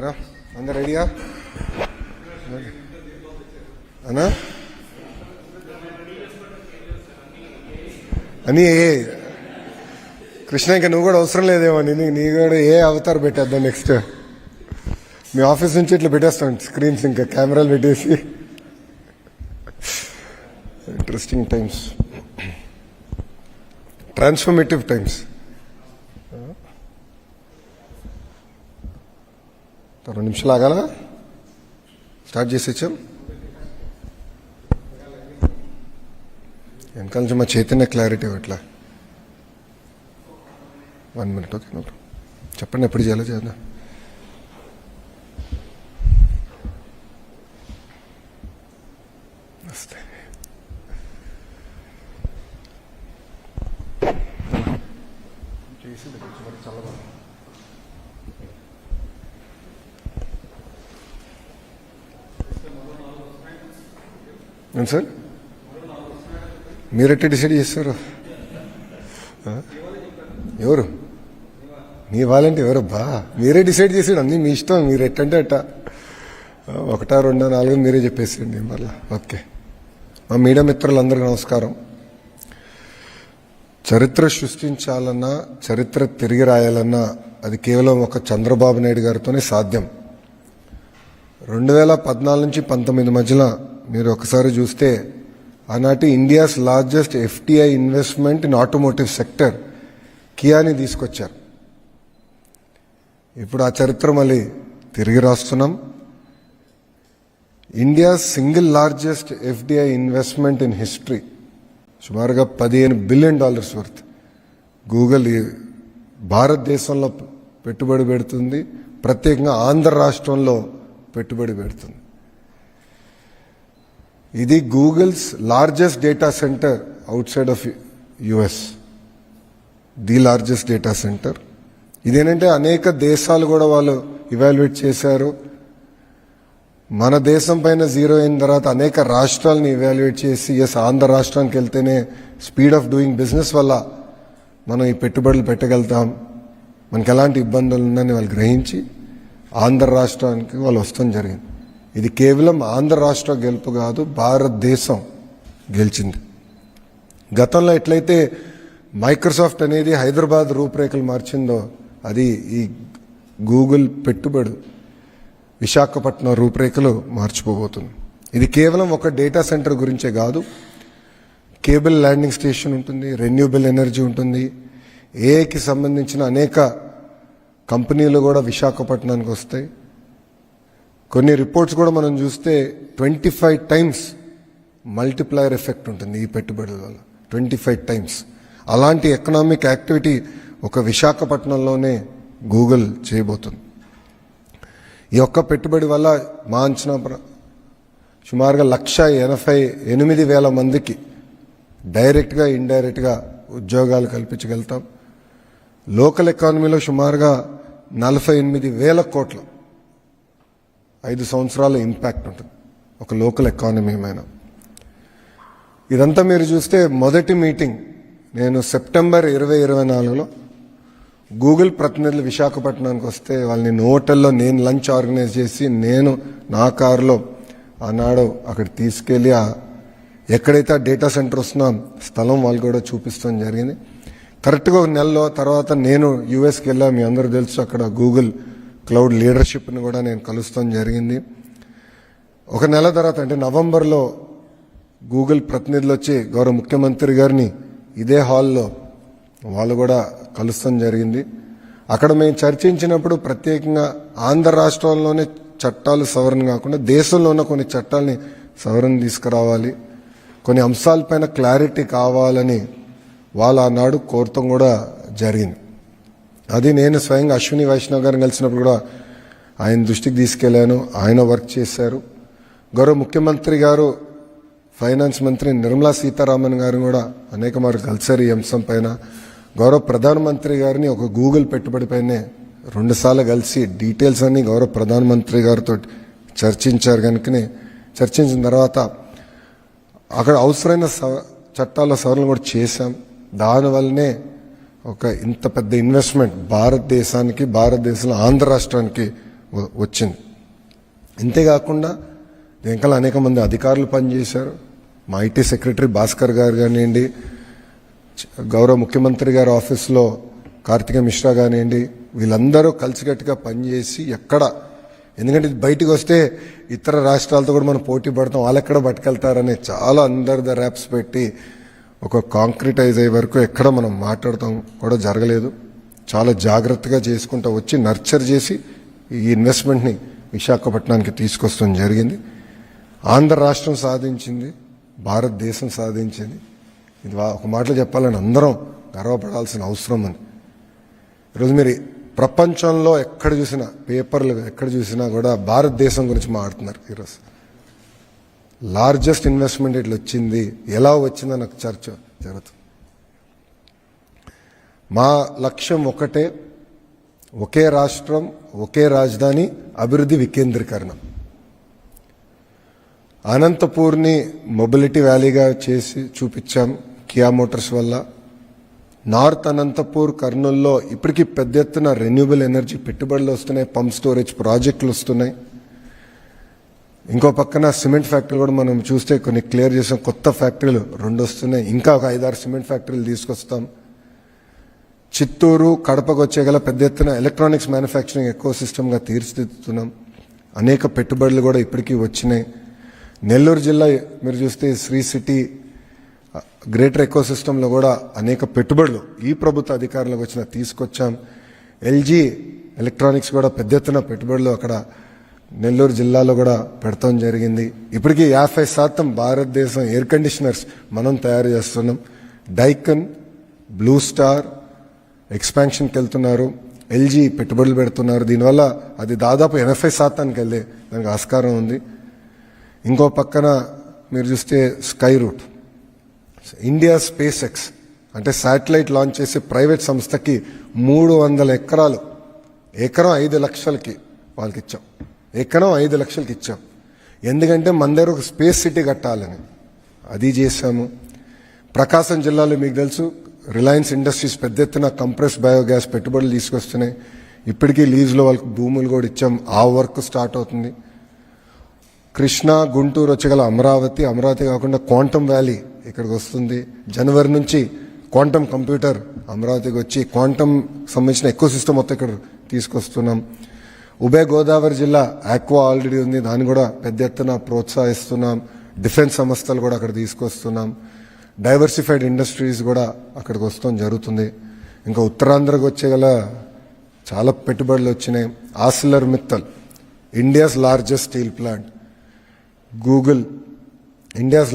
ఉన్నారా అందరు రెడీగా అనా అని ఏ కృష్ణ ఇంకా నువ్వు కూడా అవసరం లేదేమో నీ నీ కూడా ఏ అవతార్ పెట్టేద్దాం నెక్స్ట్ మీ ఆఫీస్ నుంచి ఇట్లా పెట్టేస్తాం స్క్రీన్స్ ఇంకా కెమెరాలు పెట్టేసి. ఇంట్రెస్టింగ్ టైమ్స్ ట్రాన్స్ఫర్మేటివ్ టైమ్స్ రెండు నిమిషాలు ఆగాల స్టార్ట్ చేసి ఇచ్చాం. వెనకాల నుంచి మా చైతన్య క్లారిటీ ఎట్లా వన్ మినిట్ ఓకే నో చెప్పండి ఎప్పుడు చేయాలో చేద్దాం. వస్తే. చేసి సార్. మీరెట్ట డిసైడ్ చేస్తారు? ఎవరు? మీ వాళ్ళంటే ఎవరబ్బా మీరే డిసైడ్ చేసాడు అన్నీ మీ ఇష్టం. మీరు ఎట్టంటే అట్ట. ఒకటా రెండో నాలుగు మీరే చెప్పేసేయండి మళ్ళా. ఓకే. మా మీడియా మిత్రులందరికీ నమస్కారం. చరిత్ర సృష్టించాలన్నా చరిత్ర తిరిగి రాయాలన్నా అది కేవలం ఒక చంద్రబాబు నాయుడు గారితోనే సాధ్యం. రెండు వేల పద్నాలుగు నుంచి పంతొమ్మిది మధ్యలో మీరు ఒకసారి చూస్తే ఆనాటి India's largest FDI investment in automotive sector Kiani తీసుకొచ్చారు. ఇప్పుడు ఆ చరిత్ర మళ్ళీ తిరిగి రాస్తున్నాం. India single largest FDI investment in history సుమారుగా పదిహేను బిలియన్ డాలర్స్ వర్త్. గూగుల్ భారతదేశంలో పెట్టుబడి పెడుతుంది ప్రత్యేకంగా ఆంధ్ర రాష్ట్రంలో పెట్టుబడి పెడుతుంది. ఇది Google's largest data centre outside of US the largest data centre ఇదేంటంటే అనేక దేశాలు కూడా వాళ్ళు ఇవాల్యుయేట్ చేశారు. మన దేశం పైన జీరో అయిన తర్వాత అనేక రాష్ట్రాలను ఇవాల్యుయేట్ చేసి ఎస్ ఆంధ్ర రాష్ట్రానికి వెళ్తేనే స్పీడ్ ఆఫ్ డూయింగ్ బిజినెస్ వల్ల మనం ఈ పెట్టుబడులు పెట్టగలుగుతాం. మనకి ఎలాంటి ఇబ్బందులు ఉందని వాళ్ళు గ్రహించి ఆంధ్ర రాష్ట్రానికి వాళ్ళు వస్తాం జరిగింది. ఇది కేవలం ఆంధ్ర రాష్ట్ర గెలుపు కాదు భారతదేశం గెలిచింది. గతంలో ఎట్లయితే మైక్రోసాఫ్ట్ అనేది హైదరాబాద్ రూపురేఖలు మార్చిందో అది ఈ గూగుల్ పెట్టుబడి విశాఖపట్నం రూపురేఖలు మార్చిపోబోతుంది. ఇది కేవలం ఒక డేటా సెంటర్ గురించే కాదు కేబుల్ ల్యాండింగ్ స్టేషన్ ఉంటుంది రెన్యూబుల్ ఎనర్జీ ఉంటుంది. ఏఐకి సంబంధించిన అనేక కంపెనీలు కూడా విశాఖపట్నానికి వస్తాయి. కొన్ని రిపోర్ట్స్ కూడా మనం చూస్తే twenty five times multiplier effect ఉంటుంది ఈ పెట్టుబడుల వల్ల. ట్వంటీ ఫైవ్ టైమ్స్ అలాంటి ఎకనామిక్ యాక్టివిటీ ఒక విశాఖపట్నంలోనే గూగుల్ చేయబోతుంది. ఈ ఒక్క పెట్టుబడి వల్ల మా అంచనా సుమారుగా లక్ష ఎనభై ఎనిమిది వేల మందికి డైరెక్ట్గా ఇండైరెక్ట్గా ఉద్యోగాలు కల్పించగలుగుతాం. లోకల్ ఎకానమీలో సుమారుగా నలభై ఎనిమిది వేల కోట్లు. ఐదు సంవత్సరాల ఇంపాక్ట్ ఉంటుంది. ఒక లోకల్ ఎకానమీ మీద. ఇదంతా మీరు చూస్తే మొదటి మీటింగ్ నేను సెప్టెంబర్ ఇరవై ఇరవై నాలుగులో గూగుల్ ప్రతినిధులు విశాఖపట్నానికి వస్తే వాళ్ళని నేను హోటల్లో నేను లంచ్ ఆర్గనైజ్ చేసి నేను నా కారులో ఆనాడు అక్కడ తీసుకెళ్ళి ఆ ఎక్కడైతే ఆ డేటా సెంటర్ వస్తున్నా స్థలం వాళ్ళు కూడా చూపిస్తాం జరిగింది. కరెక్ట్గా ఒక నెలలో తర్వాత నేను యుఎస్కి వెళ్ళా మీ అందరూ తెలుసు అక్కడ గూగుల్ క్లౌడ్ లీడర్షిప్ని కూడా నేను కలుస్తాం జరిగింది. ఒక నెల తర్వాత అంటే నవంబర్లో గూగుల్ ప్రతినిధులు వచ్చి గౌరవ ముఖ్యమంత్రి గారిని ఇదే హాల్లో వాళ్ళు కూడా కలుస్తాం జరిగింది. అక్కడ మేము చర్చించినప్పుడు ప్రత్యేకంగా ఆంధ్ర రాష్ట్రంలోనే చట్టాలు సవరణ కాకుండా దేశంలో ఉన్న కొన్ని చట్టాలని సవరణ తీసుకురావాలి. కొన్ని అంశాలపైన క్లారిటీ కావాలని వాళ్ళు ఆనాడు కోరటం కూడా జరిగింది. అది నేను స్వయంగా అశ్విని వైష్ణవ్ గారిని కలిసినప్పుడు కూడా ఆయన దృష్టికి తీసుకెళ్ళాను ఆయన వర్క్ చేశారు. గౌరవ ముఖ్యమంత్రి గారు ఫైనాన్స్ మంత్రి నిర్మలా సీతారామన్ గారు కూడా అనేక మారు కలిసారు ఈ అంశం పైన. గౌరవ ప్రధానమంత్రి గారిని ఒక గూగుల్ పెట్టుబడిపైనే రెండుసార్లు కలిసి డీటెయిల్స్ అన్ని గౌరవ ప్రధానమంత్రి గారితో చర్చించారు కనుకనే. చర్చించిన తర్వాత అక్కడ అవసరమైన సవ- చట్టాల సవరణ కూడా చేశాం. దానివల్లనే ఒక ఇంత పెద్ద ఇన్వెస్ట్మెంట్ భారతదేశానికి భారతదేశంలో ఆంధ్ర రాష్ట్రానికి వచ్చింది. ఇంతేకాకుండా వెంకల అనేక మంది అధికారులు పనిచేశారు. మా ఐటీ సెక్రటరీ భాస్కర్ గారు కానివ్వండి గౌరవ ముఖ్యమంత్రి గారి ఆఫీస్లో కార్తిక మిశ్రా కానివ్వండి వీళ్ళందరూ కలిసికట్టుగా పనిచేసి ఎక్కడ ఎందుకంటే ఇది బయటికి వస్తే ఇతర రాష్ట్రాలతో కూడా మనం పోటీ పడతాం వాళ్ళు ఎక్కడ పట్టుకెళ్తారని చాలా అండర్ ద ర్యాప్స్ పెట్టి ఒక కాంక్రిటైజ్ అయ్యే వరకు ఎక్కడ మనం మాట్లాడతాం కూడా జరగలేదు. చాలా జాగ్రత్తగా చేసుకుంటూ వచ్చి నర్చర్ చేసి ఈ ఇన్వెస్ట్మెంట్ని విశాఖపట్నానికి తీసుకొస్తాం జరిగింది. ఆంధ్ర రాష్ట్రం సాధించింది భారతదేశం సాధించింది. ఇది వా- ఒక మాటలు చెప్పాలని అందరం గర్వపడాల్సిన అవసరం ఉంది. ఈరోజు మీరు ప్రపంచంలో ఎక్కడ చూసినా పేపర్లు ఎక్కడ చూసినా కూడా భారతదేశం గురించి మాట్లాడుతున్నారు ఈరోజు లార్జెస్ట్ ఇన్వెస్ట్మెంట్ ఇట్లా వచ్చింది. ఎలా వచ్చిందో నాకు చర్చ జరుగుతుంది. మా లక్ష్యం ఒకటే ఒకే రాష్ట్రం ఒకే రాజధాని అభివృద్ధి వికేంద్రీకరణ. అనంతపూర్ని మొబిలిటీ వ్యాలీగా చేసి చూపించాం కియా మోటార్స్ వల్ల. నార్త్ అనంతపూర్ కర్నూల్లో ఇప్పటికీ పెద్ద ఎత్తున రెన్యూబుల్ ఎనర్జీ పెట్టుబడులు వస్తున్నాయి పంప్ స్టోరేజ్ ప్రాజెక్టులు వస్తున్నాయి. ఇంకో పక్కన సిమెంట్ ఫ్యాక్టరీ కూడా మనం చూస్తే కొన్ని క్లియర్ చేసాం. కొత్త ఫ్యాక్టరీలు రెండు వస్తున్నాయి. ఇంకా ఒక ఐదారు సిమెంట్ ఫ్యాక్టరీలు తీసుకొస్తాం. చిత్తూరు కడపకు వచ్చే గల పెద్ద ఎత్తున ఎలక్ట్రానిక్స్ మ్యానుఫ్యాక్చరింగ్ ఎక్కువ సిస్టమ్గా తీర్చిదిద్దుతున్నాం. అనేక పెట్టుబడులు కూడా ఇప్పటికీ వచ్చినాయి. నెల్లూరు జిల్లా మీరు చూస్తే శ్రీ సిటీ గ్రేటర్ ఎకో సిస్టంలో కూడా అనేక పెట్టుబడులు ఈ ప్రభుత్వ అధికారంలోకి వచ్చిన తీసుకొచ్చాం. ఎల్జీ ఎలక్ట్రానిక్స్ కూడా పెద్ద ఎత్తున పెట్టుబడులు అక్కడ నెల్లూరు జిల్లాలో కూడా పెడతాం జరిగింది. ఇప్పటికీ యాభై శాతం భారతదేశం ఎయిర్ కండిషనర్స్ మనం తయారు చేస్తున్నాం. డైకన్ బ్లూ స్టార్ ఎక్స్పాన్షన్కి వెళ్తున్నారు. ఎల్జీ పెట్టుబడులు పెడుతున్నారు. దీనివల్ల అది దాదాపు ఎనభై శాతానికి వెళ్ళే దానికి ఆస్కారం ఉంది. ఇంకో పక్కన మీరు చూస్తే Skyroot. India SpaceX అంటే శాటిలైట్ లాంచ్ చేసే ప్రైవేట్ సంస్థకి మూడు వందల ఎకరాలు ఎకరం ఐదు లక్షలకి వాళ్ళకి ఇచ్చాం ఎక్కడో ఐదు లక్షలకి ఇచ్చాం ఎందుకంటే మన దగ్గర ఒక స్పేస్ సిటీ కట్టాలని. అది చేశాము. ప్రకాశం జిల్లాలో మీకు తెలుసు రిలయన్స్ ఇండస్ట్రీస్ పెద్ద ఎత్తున కంప్రెస్ బయోగ్యాస్ పెట్టుబడులు తీసుకొస్తున్నాయి. ఇప్పటికీ లీజ్లో వాళ్ళకి భూములు కూడా ఇచ్చాం. ఆ వర్క్ స్టార్ట్ అవుతుంది. కృష్ణా గుంటూరు వచ్చగల అమరావతి అమరావతి కాకుండా క్వాంటమ్ వ్యాలీ ఇక్కడికి వస్తుంది. జనవరి నుంచి క్వాంటమ్ కంప్యూటర్ అమరావతికి వచ్చి క్వాంటమ్ సంబంధించిన ఎక్కువ సిస్టమ్ మొత్తం ఇక్కడ తీసుకొస్తున్నాం. ఉభయ గోదావరి జిల్లా ఆక్వా ఆల్రెడీ ఉంది. దాన్ని కూడా పెద్ద ఎత్తున ప్రోత్సహిస్తున్నాం. డిఫెన్స్ సంస్థలు కూడా అక్కడ తీసుకొస్తున్నాం. డైవర్సిఫైడ్ ఇండస్ట్రీస్ కూడా అక్కడికి వస్తాం జరుగుతుంది. ఇంకా ఉత్తరాంధ్రకు వచ్చేగల చాలా పెట్టుబడులు వచ్చినాయి. Arcelor Mittal India's largest steel plant Google India's